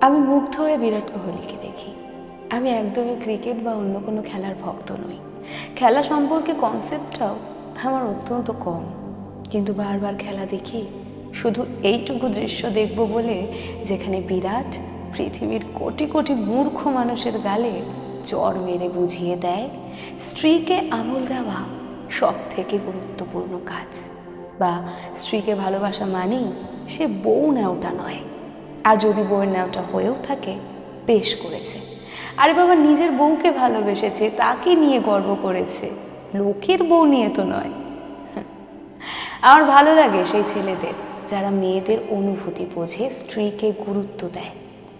আমি মুগ্ধ হয়ে বিরাট কোহলিকে দেখি। আমি একদমই ক্রিকেট বা অন্য কোনো খেলার ভক্ত নই। খেলা সম্পর্কে কনসেপ্টটাও আমার অত্যন্ত কম। কিন্তু বারবার খেলা দেখি, শুধু এইটুকু দৃশ্য দেখব বলে যেখানে বিরাট পৃথিবীর কোটি কোটি মূর্খ মানুষের গালে চর মেরে বুঝিয়ে দেয়, স্ত্রীকে আমল দেওয়া সব থেকে গুরুত্বপূর্ণ কাজ। বা স্ত্রীকে ভালোবাসা মানেই সে বউ নেওটা নয়। আর যদি বউয়ের নেওটা হয়েও থাকে, বেশ করেছে। আরে বাবা, নিজের বউকে ভালোবেসেছে, তাকে নিয়ে গর্ব করেছে। লোকের বউ নিয়ে তো নয়। আমার ভালো লাগে সেই ছেলেদের, যারা মেয়েদের অনুভূতি বোঝে, স্ত্রীকে গুরুত্ব দেয়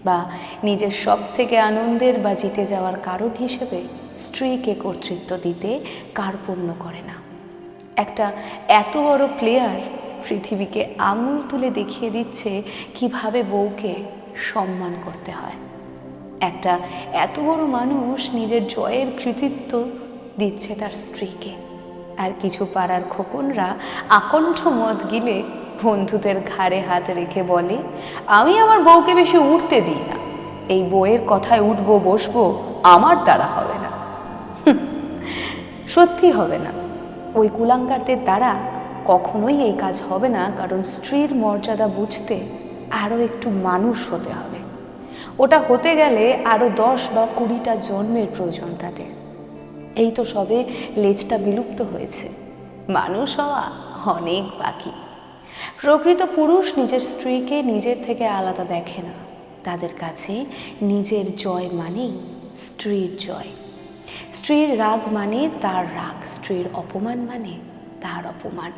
বা নিজের সব থেকে আনন্দের বা জিতে যাওয়ার কারণ হিসেবে স্ত্রীকে কর্তৃত্ব দিতে কার্পণ্য করে না। একটা এত বড় প্লেয়ার পৃথিবীকে আঙুল তুলে দেখিয়ে দিচ্ছে কীভাবে বউকে সম্মান করতে হয়। একটা এত বড় মানুষ নিজের জয়ের কৃতিত্ব দিচ্ছে তার স্ত্রীকে। আর কিছু পাড়ার খোকনরা আকণ্ঠ মত গিলে বন্ধুদের ঘাড়ে হাত রেখে বলে, আমি আমার বউকে বেশি উঠতে দিই না। এই বইয়ের কথায় উঠবো, বসবো আমার দ্বারা হবে না। সত্যি হবে না। ওই কুলাঙ্গারদের দ্বারা কখনোই এই কাজ হবে না, কারণ স্ত্রীর মর্যাদা বুঝতে আরও একটু মানুষ হতে হবে। ওটা হতে গেলে আরও দশ বা কুড়িটা জন্মের প্রয়োজন তাদের। এই তো সবে লেজটা বিলুপ্ত হয়েছে। মানুষ হওয়া অনেক বাকি। প্রকৃত পুরুষ নিজের স্ত্রীকে নিজের থেকে আলাদা দেখে না। তাদের কাছে নিজের জয় মানেই স্ত্রীর জয়। স্ত্রীর রাগ মানে তার রাগ, স্ত্রীর অপমান মানে তার অপমান।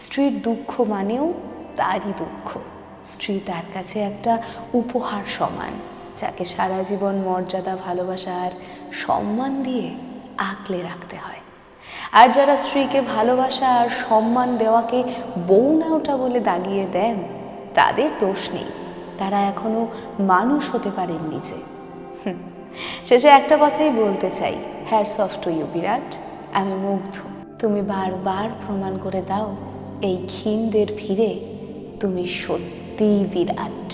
স্ত্রীর দুঃখ মানেও তারই দুঃখ। স্ত্রী তার কাছে একটা উপহার সমান, যাকে সারা জীবন মর্যাদা, ভালোবাসা আর সম্মান দিয়ে আঁকলে রাখতে হয়। আর যারা স্ত্রীকে ভালোবাসা আর সম্মান দেওয়াকে বউ নাওটা বলে দাগিয়ে দেন, তাদের দোষ নেই। তারা এখনও মানুষ হতে পারেন নিজে শেষে একটা কথাই বলতে চাই। Hats off to you Virat. আমি মুগ্ধ। তুমি বারবার প্রমাণ করে দাও এই ক্ষীণদের ভিড়ে তুমি সত্যিই বিরাট।